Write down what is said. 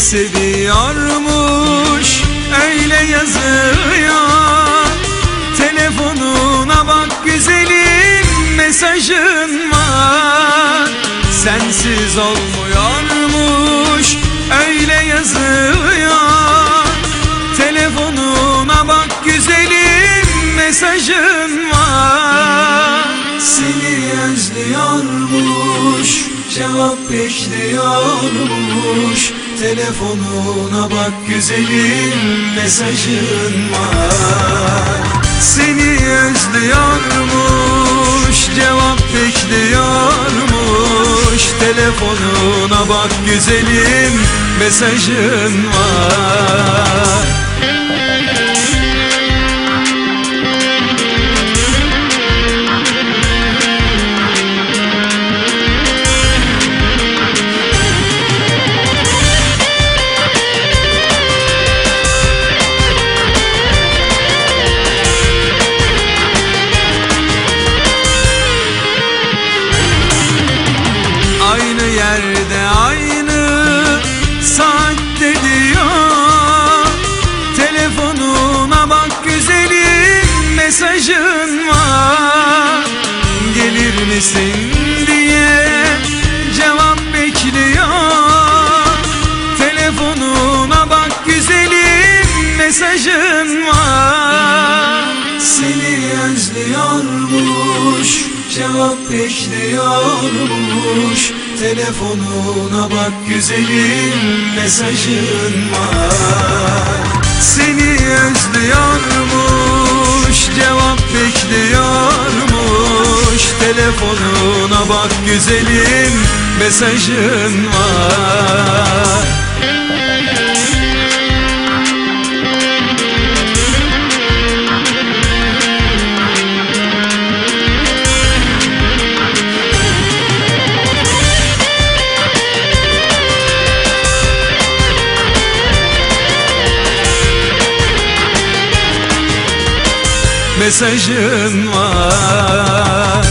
seviyormuş. Öyle yazıyor. Telefonuna bak güzelim mesajın var. Sensiz olmuyormuş öyle yazıyor. Telefonuna bak güzelim mesajın var. Seni özlüyormuş cevap bekliyormuş Telefonuna bak güzelim mesajın var. Seni özlüyormuş cevap bekliyormuş. Telefonuna bak güzelim mesajın var yerde aynı saatte diyor. Telefonuna bak güzelim mesajın var. Gelir misin diye cevap bekliyor. Telefonuna bak güzelim mesajın var. Seni özlüyormuş cevap bekliyormuş Telefonuna bak güzelim mesajın var. Seni özlüyormuş cevap bekliyormuş Telefonuna bak güzelim mesajın var mesajın var